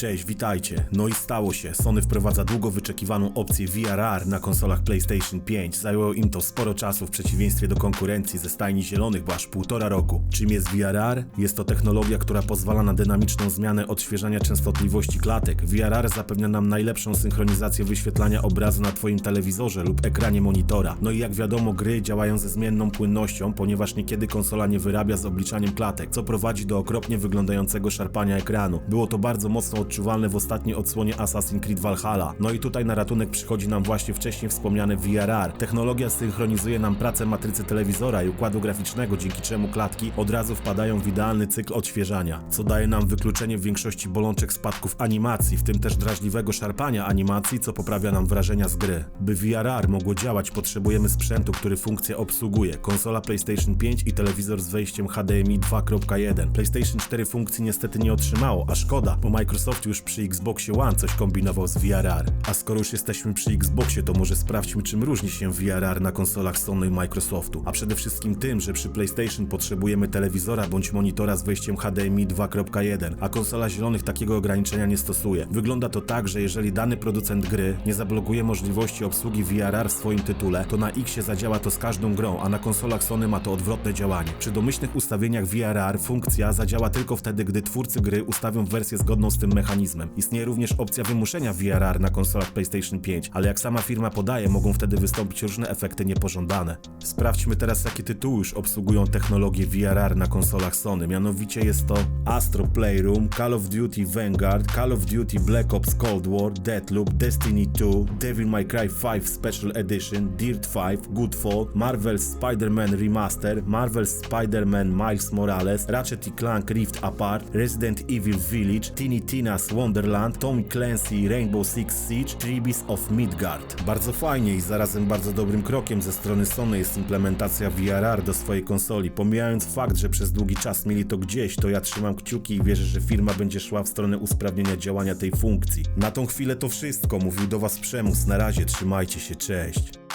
Cześć, witajcie. No i stało się. Sony wprowadza długo wyczekiwaną opcję VRR na konsolach PlayStation 5. Zajęło im to sporo czasu w przeciwieństwie do konkurencji ze stajni zielonych, bo aż półtora roku. Czym jest VRR? Jest to technologia, która pozwala na dynamiczną zmianę odświeżania częstotliwości klatek. VRR zapewnia nam najlepszą synchronizację wyświetlania obrazu na Twoim telewizorze lub ekranie monitora. No i jak wiadomo, gry działają ze zmienną płynnością, ponieważ niekiedy konsola nie wyrabia z obliczaniem klatek, co prowadzi do okropnie wyglądającego szarpania ekranu. Było to bardzo mocno odczuwalne w ostatniej odsłonie Assassin's Creed Valhalla. No i tutaj na ratunek przychodzi nam właśnie wcześniej wspomniane VRR. Technologia synchronizuje nam pracę matrycy telewizora i układu graficznego, dzięki czemu klatki od razu wpadają w idealny cykl odświeżania, co daje nam wykluczenie w większości bolączek spadków animacji, w tym też drażliwego szarpania animacji, co poprawia nam wrażenia z gry. By VRR mogło działać, potrzebujemy sprzętu, który funkcję obsługuje. Konsola PlayStation 5 i telewizor z wejściem HDMI 2.1. PlayStation 4 funkcji niestety nie otrzymało, a szkoda, bo Microsoft już przy Xboxie One coś kombinował z VRR. A skoro już jesteśmy przy Xboxie, to może sprawdźmy czym różni się VRR na konsolach Sony i Microsoftu. A przede wszystkim tym, że przy PlayStation potrzebujemy telewizora bądź monitora z wejściem HDMI 2.1, a konsola zielonych takiego ograniczenia nie stosuje. Wygląda to tak, że jeżeli dany producent gry nie zablokuje możliwości obsługi VRR w swoim tytule, to na Xie zadziała to z każdą grą, a na konsolach Sony ma to odwrotne działanie. Przy domyślnych ustawieniach VRR funkcja zadziała tylko wtedy, gdy twórcy gry ustawią wersję zgodną z tym mechanizmem. Istnieje również opcja wymuszenia VRR na konsolach PlayStation 5, ale jak sama firma podaje, mogą wtedy wystąpić różne efekty niepożądane. Sprawdźmy teraz, jakie tytuły już obsługują technologię VRR na konsolach Sony. Mianowicie jest to Astro Playroom, Call of Duty Vanguard, Call of Duty Black Ops Cold War, Deathloop, Destiny 2, Devil May Cry 5 Special Edition, Dirt 5, Goodfall, Marvel's Spider-Man Remaster, Marvel's Spider-Man Miles Morales, Ratchet Clank Rift Apart, Resident Evil Village, Tiny Tina's Wonderland, Tom Clancy Rainbow Six Siege, Tribes of Midgard. Bardzo fajnie i zarazem bardzo dobrym krokiem ze strony Sony jest implementacja VRR do swojej konsoli. Pomijając fakt, że przez długi czas mieli to gdzieś, to ja trzymam kciuki i wierzę, że firma będzie szła w stronę usprawnienia działania tej funkcji. Na tą chwilę to wszystko. Mówił do Was Przemus. Na razie, trzymajcie się, cześć.